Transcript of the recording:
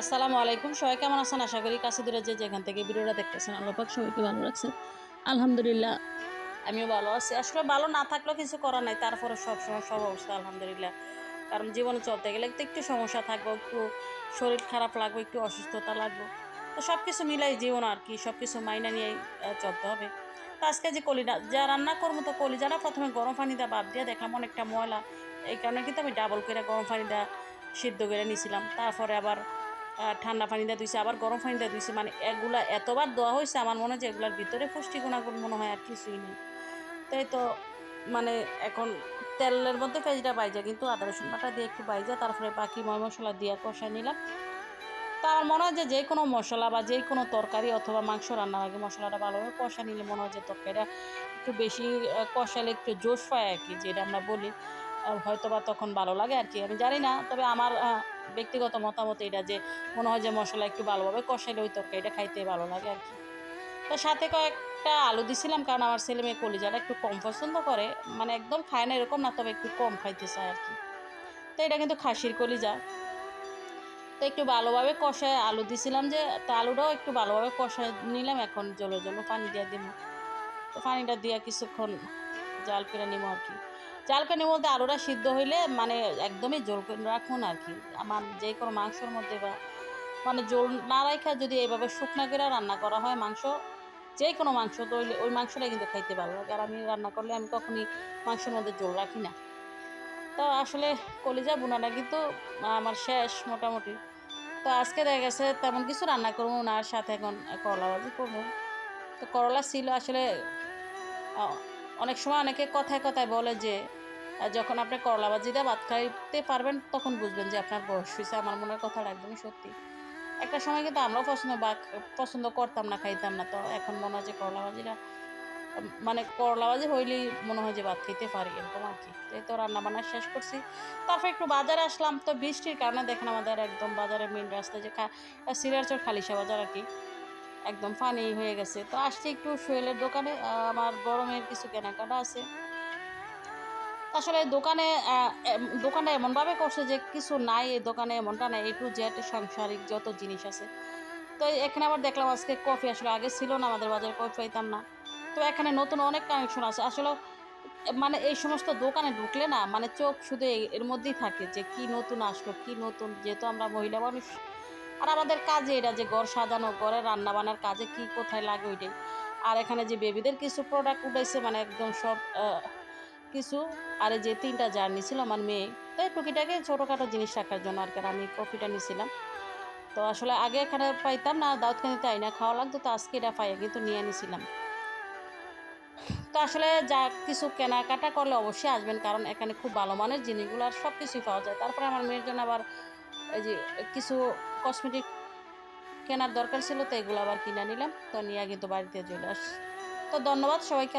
আসসালামু আলাইকুম। সবাই কেমন আছেন? আশা করি কাছে দূরে যে যেখান থেকে ভিডিওটা দেখতেছেন, আল্লাহ পাক সবাইকে ভালো রাখছেন আলহামদুলিল্লাহ, আমিও ভালো আছি। আসলে ভালো না থাকলেও কিছু করার নাই, তারপরে সবসময় সব অবস্থা, আলহামদুলিল্লাহ। কারণ জীবনে চলতে গেলে তো একটু সমস্যা থাকব, একটু শরীর খারাপ লাগবে, একটু অসুস্থতা লাগবে। তো সব কিছু মিলাই জীবন আর কি সব কিছু মাইনা নিয়েই চলতে হবে। তো আজকে যে কলিটা যা রান্না করব তো কলিজাটা প্রথমে গরম পানি দিয়ে বাদ দিয়ে দেখলাম অনেকটা ময়লা। এই কারণে কিন্তু আমি ডাবল করে গরম পানি দিয়ে সিদ্ধ করে নিয়েছিলাম। তারপরে আবার ঠান্ডা পানি দিয়ে ধুইছে, আবার গরম পানি দিয়ে ধুইছে। মানে এগুলা এতবার দেওয়া হয়েছে আমার মনে হয় এগুলার ভিতরে পুষ্টি গুণাগুণ মনে হয় আর কিছুই নেই। তাই তো মানে এখন তেলের মধ্যে পেঁয়াজটা বাইজা কিন্তু আদা, রসুন বাটা দিয়ে একটু বাইজা তারপরে বাকি ময় মশলা দিয়ে কষাই নিলাম। তা আমার মনে হয় যে যে কোনো মশলা বা যে কোনো তরকারি অথবা মাংস রান্নার আগে মশলাটা ভালোভাবে কষা নিলে মনে হয় যে তরকারিটা একটু বেশি কষালে একটু জোশ পায় আর কি, যেটা আমরা বলি। হয়তো বা তখন ভালো লাগে আর কি, আমি জানি না, তবে আমার ব্যক্তিগত মতামত এটা যে মনে হয় যে মশলা একটু ভালোভাবে কষাইলে ওই তরকারিটা খাইতে ভালো লাগে আর কি। তো সাথে কয়েকটা আলু দিছিলাম, কারণ আমার ছেলে মেয়ে কলিজাটা একটু কম পছন্দ করে মানে একদম খায় না এরকম না, তবে একটু কম খাইতে চায় আর কি। তো এটা কিন্তু খাসির কলিজা। তো একটু ভালোভাবে কষায় আলু দিছিলাম যে, তো আলুটাও একটু ভালোভাবে কষায় নিলাম, এখন জলের জন্য পানি দিয়ে দিব। তো পানিটা দিয়ে কিছুক্ষণ জাল করে নিব আর কি। জাল করে বলতে আলুটা সিদ্ধ হইলে মানে একদমই জল রাখুন আর কি। আমার যে কোনো মাংসর মধ্যে বা মানে জল না রাখা যদি এইভাবে শুকনা করে রান্না করা হয় মাংস, যে কোনো মাংস তো ওই মাংসটা কিন্তু খাইতে ভালো লাগে। আর আমি রান্না করলে আমি কখনই মাংসের মধ্যে জল রাখি না। তো আসলে কলিজা বোনাটা কিন্তু আমার শেষ মোটামুটি। তো আজকে দেখা গেছে তেমন কিছু রান্না করব না সাথে এখন করলা ভাজি করব। তো করলা ছিল আসলে অনেক সময় অনেকে কথায় কথায় বলে যে যখন আপনি করলা ভাজিটা ভাত খাইতে পারবেন, তখন বুঝবেন যে আপনার বয়স হয়েছে আমার মনের কথাটা একদমই সত্যি। একটা সময় কিন্তু আমরাও পছন্দ বা পছন্দ করতাম না, খাইতাম না। তো এখন মনে হয় যে করলা ভাজিটা মানে করলা ভাজি হইলেই মনে হয় যে ভাত খেতে পারি, এরকম আর কি। এই তো রান্না বান্না শেষ করছি। তারপর একটু বাজারে আসলাম। তো বৃষ্টির কারণে দেখেন আমাদের একদম বাজারে মেন রাস্তায় যে সিরারচর খালিশা বাজার আর কি। একদম পানি হয়ে গেছে। তো আসছি একটু সোহেলের দোকানে আমার গরমের কিছু কেনাকাটা আছে। আসলে দোকানে দোকানটা এমনভাবে করছে যে কিছু নাই, এই দোকানে এমনটা নাই, এ টু জেড সাংসারিক যত জিনিস আছে। তো এখানে আবার দেখলাম আজকে কফি আসলে আগে ছিল না, আমাদের বাজারে কফি পাইতাম না। তো এখানে নতুন অনেক কানেকশন আছে। আসলে মানে এই সমস্ত দোকানে ঢুকলে না মানে চোখ শুধু এর মধ্যেই থাকে যে কি নতুন আসলো, কি নতুন, যেহেতু আমরা মহিলা মানুষ। আর আমাদের কাজে এটা যে ঘর সাজানো ঘরে রান্না বান্নার কাজে কি কোথায় লাগে ওইটাই। আর এখানে যে বেবিদের কিছু প্রোডাক্ট উঠাইছে মানে একদম সব কিছু। আর যে তিনটা জার নিছিল আমার মেয়ে, তো এই টুকিটাকে ছোটোখাটো জিনিস রাখার জন্য আর কি আমি কফিটা নিয়েছিলাম তো আসলে আগে এখানে পাইতাম না দাউদখানিতে আইনা খাওয়া লাগতো, তো আজকে এটা পাই কিন্তু নিয়ে নিছিলাম। তো আসলে যা কিছু কেনাকাটা করলে অবশ্যই আসবেন, কারণ এখানে খুব ভালো মানের জিনিসগুলো আর সব কিছুই পাওয়া যায়। তারপরে আমার মেয়ের জন্য আবার এই যে কিছু কসমেটিক কেনার দরকার ছিল, তো এগুলো আবার কিনে নিলাম। তো নিয়ে কিন্তু বাড়িতে চলে আস তো ধন্যবাদ সবাইকে